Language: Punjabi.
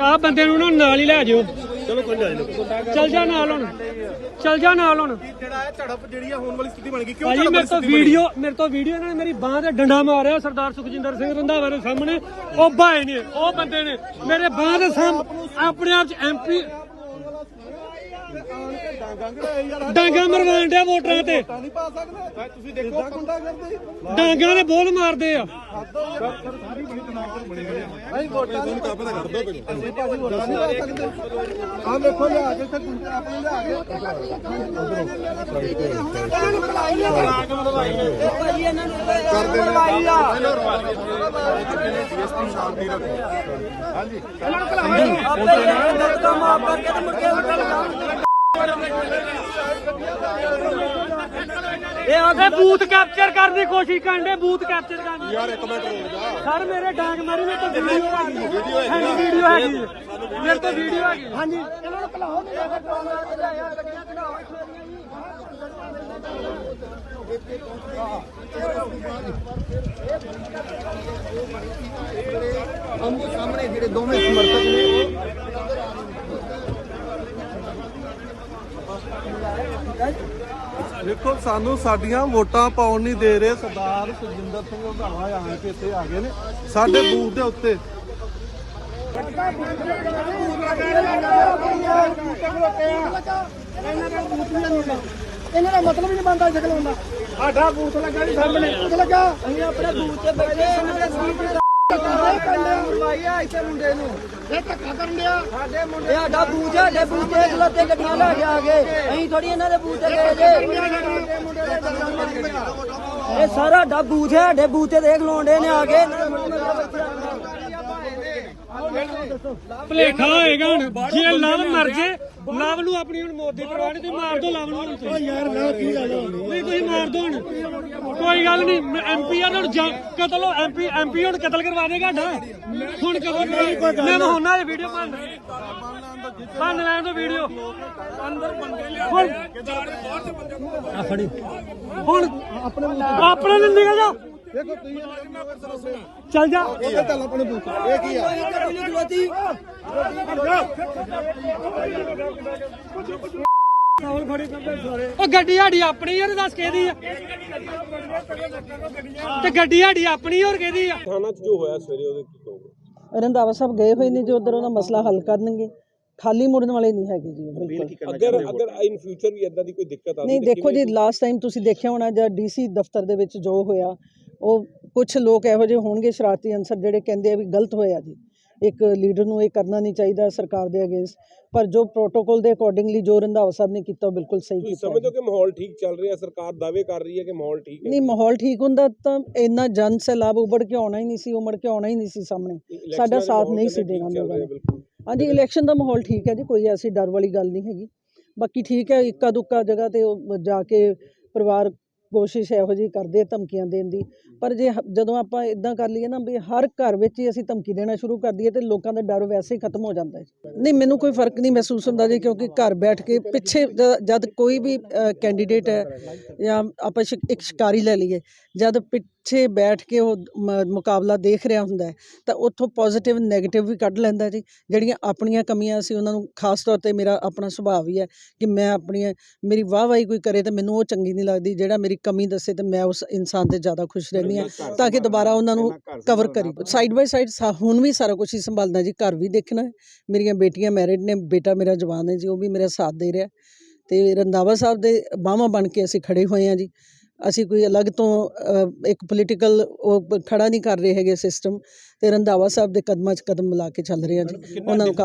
ਆ ਬੰਦੇ ਨੂੰ ਨਾ ਨਾਲ ਹੀ ਲੈ ਜਾਓ। ਚਲੋ ਕੋਈ ਨਹੀਂ। ਚੱਲ ਜਾ ਨਾਲ ਹੁਣ। ਚੱਲ ਜਾ ਨਾਲ ਹੁਣ। ਜਿਹੜਾ ਹੈ ਝੜਪ ਜਿਹੜੀ ਆ ਹੋਣ ਵਾਲੀ ਸਥਿਤੀ ਬਣ ਗਈ ਕਿਉਂ ਭਾਜੀ ਮੇਰੇ ਤੋਂ? ਵੀਡੀਓ ਮੇਰੇ ਤੋਂ ਵੀਡੀਓ ਇਹਨਾਂ ਨੇ ਮੇਰੀ ਬਾਹ ਤੇ ਡੰਡਾ ਮਾਰਿਆ ਸਰਦਾਰ ਸੁਖਜਿੰਦਰ ਸਿੰਘ ਰੰਧਾਵਾ ਦੇ ਸਾਹਮਣੇ। ਉਹ ਭਾਏ ਨੇ ਉਹ ਬੰਦੇ ਨੇ ਮੇਰੇ ਬਾਹ ਦੇ ਸਾਹਮਣੇ ਆਪਣੇ ਆਪ ਚ ਐਮਪੀ ਡਾਂਗਾ ਮਰਵਾਉਣ ਡਿਆ ਵੋਟਰਾਂ ਤੇ। ਨਹੀਂ ਪਾ ਸਕਦੇ। ਤੁਸੀਂ ਦੇਖੋ ਗੁੰਡਾ ਕਰਦੇ? ਡਾਂਗਾਂ ਦੇ ਬੋਲ ਮਾਰਦੇ ਆ। ਨਹੀਂ ਵੋਟਾਂ ਨਹੀਂ ਕਾਪੇ ਦਾ ਕਰ ਦੋ ਅਸੀਂ ਭਾਜੀ ਵੋਟਾਂ ਨਹੀਂ ਪਾ ਸਕਦੇ। ਆਹ ਦੇਖੋ ਲਿਆ ਕੇ ਇੱਥੇ ਗੁੰਡੇ ਆਪਣੇ ਲਿਆ ਕੇ। ਇਹ ਬੂਥ ਕੈਪਚਰ ਕਰਨ ਦੀ ਕੋਸ਼ਿਸ਼ ਕਰਨ ਦੇ ਬੂਥ ਕੈਪਚਰ ਕਰਨ ਦੀ। ਯਾਰ ਇੱਕ ਮਿੰਟ ਰੁਕ ਜਾ। ਸਰ ਮੇਰੇ ਡਾਂਗ ਮਾਰੀ ਮੇਰੇ ਤੋਂ ਵੀਡੀਓ ਹੈਗੀ। ਹੈ ਵੀਡੀਓ ਹੈਗੀ ਹੈ। ਮੇਰੇ ਤੋਂ ਵੀਡੀਓ ਹੈਗੀ। ਹੈ। ਹਾਂਜੀ ਆਮੋ ਸਾਹਮਣੇ ਜਿਹੜੇ ਦੋਵੇਂ ਸਮਰਥਕ ਨੇ ਉਹ ਦੇਖੋ ਸਾਨੂੰ ਸਾਡੀਆਂ ਵੋਟਾਂ ਪਾਉਣ ਨਹੀਂ ਦੇ ਰਹੇ ਸਰਦਾਰ ਸੁਖਜਿੰਦਰ ਸਿੰਘ ਰੰਧਾਵਾ ਆਣ ਕੇ ਇੱਥੇ ਆ ਗਏ ਨੇ ਸਾਡੇ ਬੂਥ ਦੇ ਉੱਤੇ। ਇਹਨਾਂ ਦਾ ਮਤਲਬ ਹੀ ਨਹੀਂ ਸਾਡਾ ਬੂਥ ਲੱਗਾ ਜੀ ਸਾਹਮਣੇ। ਬੂਥ ਲੱਗਾ। ਅਸੀਂ ਆਪਣੇ ਬੂਥ ਤੇ ਬੈਠੇ ਇਹਨਾਂ ਦੇ ਸੀਟ ਲਵਾਈਆ ਸਾਡਾ ਬੂਥ ਹੈ ਸਾਡੇ ਬੂਥ ਤੇ ਖਲੋਤੇ ਗੱਡੀਆਂ ਲੈ ਕੇ ਆ ਗਏ ਅਸੀਂ ਥੋੜੀ ਇਹਨਾਂ ਦੇ ਬੂਥ ਤੇ ਗਏ ਜੇ ਇਹ ਸਾਰਾ ਸਾਡਾ ਬੂਥ ਹੈ ਸਾਡੇ ਬੂਥ ਤੇ ਦੇਖ ਲੋਂਡੇ ਨੇ ਆ ਕੇ ਭਲੇਖਾ ਹੋਏਗਾ ਹੁਣ, ਜੇ ਲਵ ਮਰ ਜੇ ਲਵ ਨੂੰ ਆਪਣੀ ਹੁਣ ਮੌਤ ਦੀ ਪਰਵਾਹ ਨਹੀਂ ਤੁਸੀਂ ਮਾਰ ਦੋ ਲਵ ਨੂੰ ਹੁਣ ਤੁਸੀਂ ਯਾਰ ਨਾ ਕੀ ਗੱਲ ਨਹੀਂ ਤੁਸੀਂ ਮਾਰ ਦੋ ਹੁਣ। ਕੋਈ ਗੱਲ ਨਹੀਂ ਐਮਪੀ ਆ ਹੁਣ ਜਾਂ- ਕਤਲ ਐਮਪੀ ਐਮਪੀ ਹੁਣ ਕਤਲ ਕਰਵਾ ਦੇਗਾ ਨਾ ਹੁਣ ਕਤਲ ਮੈਂ ਮਹੋਨਾ ਦੀ ਵੀਡੀਓ ਬਣ ਬਣ ਲੈਣ ਦੋ ਵੀਡੀਓ। ਅੰਦਰ ਬੰਦੇ ਹੁਣ ਆ ਫੜੀ ਹੁਣ ਆਪਣੇ ਆਪਣੇ ਨੂੰ ਨਿਕਲ ਜਾ। ਦੇਖੋ ਤੁਸੀਂ ਚੱਲ ਜਾ। ਇਹ ਚੱਲ ਆਪਣੇ ਬੂਥ ਇਹ ਕੀ ਆ? ਉਹ ਗੱਡੀ ਸਾਡੀ ਆਪਣੀ ਯਾਰ ਦੱਸ ਕਿਹਦੀ ਆ? ਤੇ ਗੱਡੀ ਸਾਡੀ ਆਪਣੀ ਹੋਰ ਕਿਹਦੀ ਆ? ਥਾਣਾ 'ਚ ਜੋ ਹੋਇਆ ਸਵੇਰੇ ਉਹਦੇ ਕੀ ਕਹੋਗੇ? ਰੰਧਾਵਾ ਸਾਹਿਬ ਗਏ ਹੋਏ ਨੇ ਜੋ ਉਧਰ ਉਹਦਾ ਮਸਲਾ ਹੱਲ ਕਰਨਗੇ। ਖਾਲੀ ਮੁੜਨ ਵਾਲੇ ਨਹੀਂ ਹੈਗੇ ਜੀ ਉਹ ਬਿਲਕੁਲ। ਅਗਰ ਅਗਰ ਇਨ ਫਿਊਚਰ ਵੀ ਇਦਾਂ ਦੀ ਕੋਈ ਦਿੱਕਤ ਨਹੀਂ ਦੇਖੋ ਜੀ ਲਾਸਟ ਟਾਈਮ ਤੁਸੀਂ ਦੇਖਿਆ ਹੋਣਾ ਜਦ ਡੀਸੀ ਦਫ਼ਤਰ ਦੇ ਵਿੱਚ ਜੋ ਹੋਇਆ ਉਹ ਕੁਝ ਲੋਕ ਇਹੋ ਜਿਹੇ ਹੋਣਗੇ ਸ਼ਰਾਰਤੀ ਅਨਸਰ ਜਿਹੜੇ ਕਹਿੰਦੇ ਆ ਵੀ ਗਲਤ ਹੋਇਆ ਜੀ। ਇੱਕ ਲੀਡਰ ਨੂੰ ਇਹ ਕਰਨਾ ਨਹੀਂ ਚਾਹੀਦਾ ਸਰਕਾਰ ਦੇ ਅਗੇਂਸਟ ਪਰ ਜੋ ਪ੍ਰੋਟੋਕਾਲ ਦੇ ਅਕੋਰਡਿੰਗਲੀ ਜੋ ਰੰਧਾਵਾ ਸਾਹਿਬ ਨੇ ਕੀਤਾ ਉਹ ਬਿਲਕੁਲ ਸਹੀ ਕੀਤਾ ਸਮਝਦੇ ਹੋ ਕਿ ਮਾਹੌਲ ਠੀਕ ਚੱਲ ਰਿਹਾ ਸਰਕਾਰ ਦਾਅਵੇ ਕਰ ਰਹੀ ਹੈ ਕਿ ਮਾਹੌਲ ਠੀਕ ਹੈ? ਨਹੀਂ ਮਾਹੌਲ ਠੀਕ ਹੁੰਦਾ ਤਾਂ ਇੰਨਾ ਜਨ ਸੈਲਾਬ ਉਬੜ ਕੇ ਆਉਣਾ ਹੀ ਨਹੀਂ ਸੀ ਉਮੜ ਕੇ ਆਉਣਾ ਹੀ ਨਹੀਂ ਸੀ ਸਾਹਮਣੇ। ਸਾਡਾ ਸਾਥ ਨਹੀਂ ਸੀ ਦੇਣਾ ਲੋਕਾਂ ਨੇ ਹਾਂਜੀ ਇਲੈਕਸ਼ਨ ਦਾ ਮਾਹੌਲ ਠੀਕ ਹੈ ਜੀ ਕੋਈ ਐਸੀ ਡਰ ਵਾਲੀ ਗੱਲ ਨਹੀਂ ਹੈਗੀ। ਬਾਕੀ ਠੀਕ ਹੈ ਇੱਕਾ ਦੁੱਕਾ ਜਗ੍ਹਾ ਤੇ ਜਾ ਕੇ ਪਰਿਵਾਰ ਕੋਸ਼ਿਸ਼ ਇਹੋ ਜਿਹੀ ਕਰਦੇ ਆ ਧਮਕੀਆਂ ਦੇਣ ਦੀ। ਪਰ ਜੇ ਹ- ਜਦੋਂ ਆਪਾਂ ਇਦਾਂ ਕਰ ਲਈਏ ਨਾ ਵੀ ਹਰ ਘਰ ਵਿੱਚ ਹੀ ਅਸੀਂ ਧਮਕੀ ਦੇਣਾ ਸ਼ੁਰੂ ਕਰ ਦਈਏ ਤੇ ਲੋਕਾਂ ਦਾ ਡਰ ਵੈਸੇ ਹੀ ਖਤਮ ਹੋ ਜਾਂਦਾ ਹੈ। ਨਹੀਂ, ਮੈਨੂੰ ਕੋਈ ਫ਼ਰਕ ਨਹੀਂ ਮਹਿਸੂਸ ਹੁੰਦਾ ਜੀ, ਕਿਉਂਕਿ ਘਰ ਬੈਠ ਕੇ ਪਿੱਛੇ ਜ- ਜਦ ਕੋਈ ਵੀ ਕੈਂਡੀਡੇਟ ਹੈ ਜਾਂ ਆਪਾਂ ਸ਼ਿ- ਇੱਕ ਸ਼ਿਕਾਰੀ ਲੈ ਲਈਏ, ਜਦ ਪਿ ਪਿੱਛੇ ਬੈਠ ਕੇ ਉਹ ਮ- ਮੁਕਾਬਲਾ ਦੇਖ ਰਿਹਾ ਹੁੰਦਾ ਤਾਂ ਉੱਥੋਂ ਪੋਜ਼ਿਟਿਵ ਨੈਗੇਟਿਵ ਵੀ ਕੱਢ ਲੈਂਦਾ ਜੀ। ਜਿਹੜੀਆਂ ਆਪਣੀਆਂ ਕਮੀਆਂ ਸੀ ਉਹਨਾਂ ਨੂੰ ਖਾਸ ਤੌਰ ਤੇ ਮੇਰਾ ਆਪਣਾ ਸੁਭਾਅ ਵੀ ਹੈ ਕਿ ਮੈਂ ਆਪਣੀਆਂ ਮੇਰੀ ਵਾਹ ਵਾਹੀ ਕੋਈ ਕਰੇ ਤਾਂ ਮੈਨੂੰ ਉਹ ਚੰਗੀ ਨਹੀਂ ਲੱਗਦੀ। ਜਿਹੜਾ ਮੇਰੀ ਕਮੀ ਦੱਸੇ ਤੇ ਮੈਂ ਉਸ ਇਨਸਾਨ ਤੇ ਜ਼ਿਆਦਾ ਖੁਸ਼ ਰਹਿੰਦੀ ਹਾਂ ਤਾਂ ਕਿ ਦੁਬਾਰਾ ਉਹਨਾਂ ਨੂੰ ਕਵਰ ਕਰੀ। ਸਾਈਡ ਬਾਈ ਸਾਈਡ ਹੁਣ ਵੀ ਸਾਰਾ ਕੁਝ ਹੀ ਸੰਭਾਲਣਾ ਜੀ। ਘਰ ਵੀ ਦੇਖਣਾ ਮੇਰੀਆਂ ਬੇਟੀਆਂ ਮੈਰਿਡ ਨੇ ਬੇਟਾ ਮੇਰਾ ਜਵਾਨ ਹੈ ਜੀ ਉਹ ਵੀ ਮੇਰਾ ਸਾਥ ਦੇ ਰਿਹਾ ਤੇ ਰੰਧਾਵਾ ਸਾਹਿਬ ਦੇ ਬਾਹਾਂ ਬਣ ਕੇ ਅਸੀਂ ਖੜੇ ਹੋਏ ਹਾਂ ਜੀ। ਅਸੀਂ ਕੋਈ ਅਲੱਗ ਤੋਂ ਇੱਕ ਪੋਲੀਟੀਕਲ ਉਹ ਖੜਾ ਨਹੀਂ ਕਰ ਰਹੇ ਹੈਗੇ ਸਿਸਟਮ ਤੇ ਰੰਧਾਵਾ ਸਾਹਿਬ ਦੇ ਕਦਮਾਂ 'ਚ ਕਦਮ ਮਿਲਾ ਕੇ ਚੱਲ ਰਹੇ ਹਾਂ ਜੀ। ਉਹਨਾਂ ਨੂੰ